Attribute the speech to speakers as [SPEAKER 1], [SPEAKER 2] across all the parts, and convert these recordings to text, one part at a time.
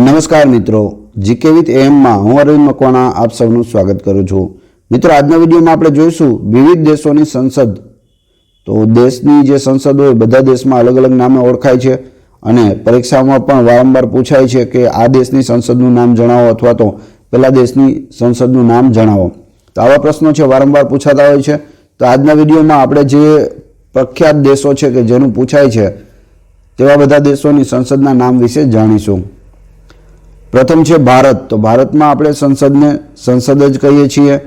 [SPEAKER 1] નમસ્કાર મિત્રો, GK with એમમાં હું અરવિંદ મકવાણા આપ સૌનું સ્વાગત કરું છું. મિત્રો, આજના વિડીયોમાં આપણે જોઈશું વિવિધ દેશોની સંસદ. તો દેશની જે સંસદ હોય, બધા દેશમાં અલગ અલગ નામે ઓળખાય છે અને પરીક્ષામાં પણ વારંવાર પૂછાય છે કે આ દેશની સંસદનું નામ જણાવો અથવા તો પેલા દેશની સંસદનું નામ જણાવો. તો આવા પ્રશ્નો છે, વારંવાર પૂછાતા હોય છે. તો આજના વિડીયોમાં આપણે જે પ્રખ્યાત દેશો છે કે જેનું પૂછાય છે, તેવા બધા દેશોની સંસદના નામ વિશે જાણીશું. પ્રથમ છે ભારત. તો ભારતમાં આપણે સંસદને, સંસદ જ કહીએ છીએ.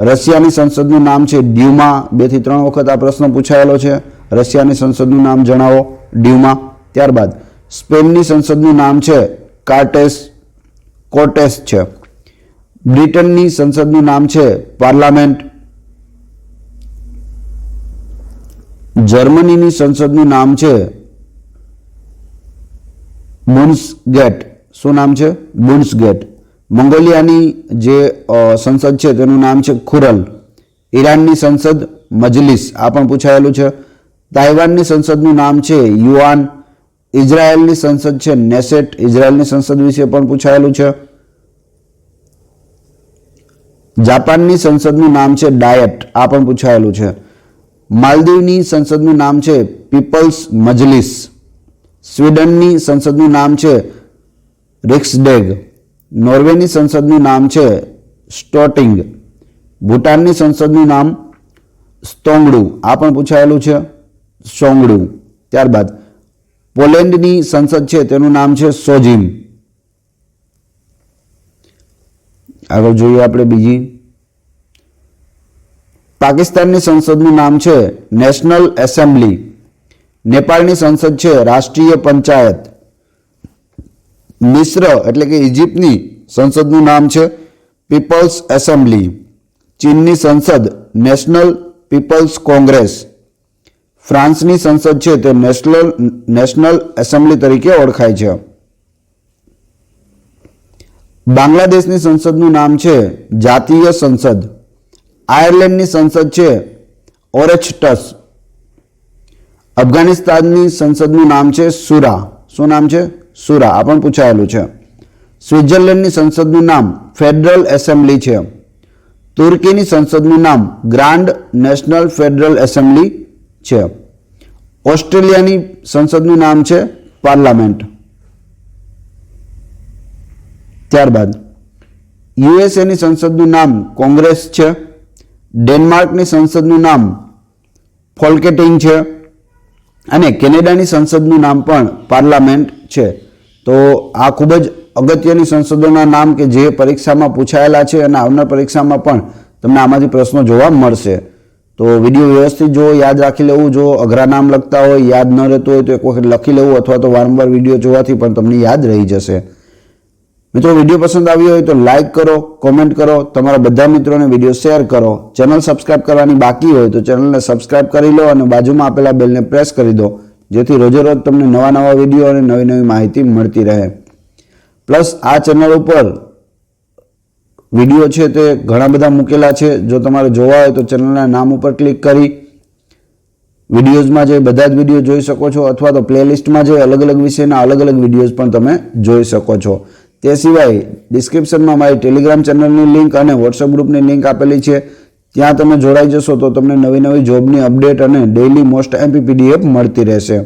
[SPEAKER 1] રશિયાની સંસદનું નામ છે ડ્યુમા. બેથી ત્રણ વખત આ પ્રશ્ન પૂછાયેલો છે. રશિયાની સંસદનું નામ જણાવો, ડ્યુમા. ત્યારબાદ, સ્પેનની સંસદનું નામ છે કાર્ટેસ કોટેસ છે. બ્રિટનની સંસદનું નામ છે પાર્લામેન્ટ. જર્મનીની સંસદનું નામ છે બુન્સગેટ શું નામ છે? બુન્સગેટ મંગોલિયાની જે સંસદ છે, તેનું નામ છે ખુરલ. ઈરાનની સંસદ મજલિસ. આ પણ પૂછાયેલું છે. તાઇવાનની સંસદનું નામ છે યુઆન. ઇઝરાયેલની સંસદ છે નેસેટ. ઇઝરાયેલની સંસદ વિશે પણ પૂછાયેલું છે. જાપાનની સંસદનું નામ છે ડાયટ. આ પણ પૂછાયેલું છે. માલદીવની સંસદનું નામ છે પીપલ્સ મજલિસ. સ્વીડનની સંસદનું નામ છે રિક્સડેગ, નોર્વેની સંસદનું નામ છે સ્ટોટિંગ, ભૂટાનની સંસદનું નામ સ્તોંગડુ. આ પણ પૂછાયેલું છે સોંગડુ. ત્યારબાદ, પોલેન્ડની સંસદ છે, તેનું નામ છે સોજિમ. આગળ જોઈએ આપણે બીજી. પાકિસ્તાનની સંસદનું નામ છે નેશનલ એસેમ્બલી. નેપાળની સંસદ છે રાષ્ટ્રીય પંચાયત. મિશ્ર એટલે કે ઇજિપ્તની સંસદનું નામ છે પીપલ્સ એસેમ્બલી. ચીનની સંસદ નેશનલ પીપલ્સ કોંગ્રેસ. ફ્રાન્સની સંસદ છે તે નેશનલ નેશનલ એસેમ્બલી તરીકે ઓળખાય છે. બાંગ્લાદેશની સંસદનું નામ છે જાતીય સંસદ. આયર્લેન્ડની સંસદ છે ઓરેચટસ અફઘાનિસ્તાનની સંસદનું નામ છે સુરા. શું નામ છે? સુરા આ પણ પૂછાયેલું છે. સ્વિટ્ઝરલેન્ડની સંસદનું નામ ફેડરલ એસેમ્બલી છે. તુર્કીની સંસદનું નામ ગ્રાન્ડ નેશનલ ફેડરલ એસેમ્બલી છે. ઓસ્ટ્રેલિયાની સંસદનું નામ છે પાર્લામેન્ટ. ત્યારબાદ, યુએસએની સંસદનું નામ કોંગ્રેસ છે. ડેનમાર્કની સંસદનું નામ ફોલ્કેટિંગ છે. અને કેનેડાની સંસદનું નામ પણ પાર્લામેન્ટ છે. તો આ ખૂબ જ અગત્યની સંસદોના નામ કે જે પરીક્ષામાં પૂછાયેલા છે અને આવનાર પરીક્ષામાં પણ તમને આમાંથી પ્રશ્નો જોવા મળશે. તો વીડિયો વ્યવસ્થિત જો યાદ રાખી લેવું, જો અઘરા નામ લખતા હોય, યાદ ન રહેતું હોય તો એક વખત લખી લેવું અથવા તો વારંવાર વીડિયો જોવાથી પણ તમને યાદ રહી જશે. મિત્રો, વીડિયો પસંદ આવ્યો હોય તો લાઇક કરો, કોમેન્ટ કરો, તમારા બધા મિત્રોને વીડિયો શેર કરો. ચેનલ સબસ્ક્રાઇબ કરવાની બાકી હોય તો ચેનલને સબસ્ક્રાઇબ કરી લો અને બાજુમાં આપેલા બેલને પ્રેસ કરી દો. જેથી રોજેરોજ તમને નવા નવા વીડિયો અને નવી નવી માહિતી મળતી રહે. પ્લસ આ ચેનલ ઉપર વીડિયો છે તે ઘણા બધા મૂકેલા છે. જો તમારે જોવા હોય તો ચેનલના નામ ઉપર ક્લિક કરી વિડીયોઝમાં જે બધા જ વીડિયો જોઈ શકો છો અથવા તો પ્લેલિસ્ટમાં જે અલગ અલગ વિષયના અલગ અલગ વિડીયોઝ પણ તમે જોઈ શકો છો. તે સિવાય ડિસ્ક્રિપ્શનમાં મારી ટેલિગ્રામ ચેનલની લિંક અને વોટ્સઅપ ગ્રુપની લિંક આપેલી છે. ત્યાં તમે જોડાઈ જશો તો તમને નવી નવી જોબની અપડેટ અને ડેઇલી મોસ્ટ એમપી પીડીએફ મળતી રહેશે.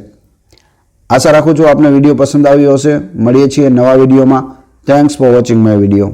[SPEAKER 1] આશા રાખું છું આપને વીડિયો પસંદ આવ્યો હશે. મળીએ છીએ નવા વિડીયોમાં. Thanks for watching my video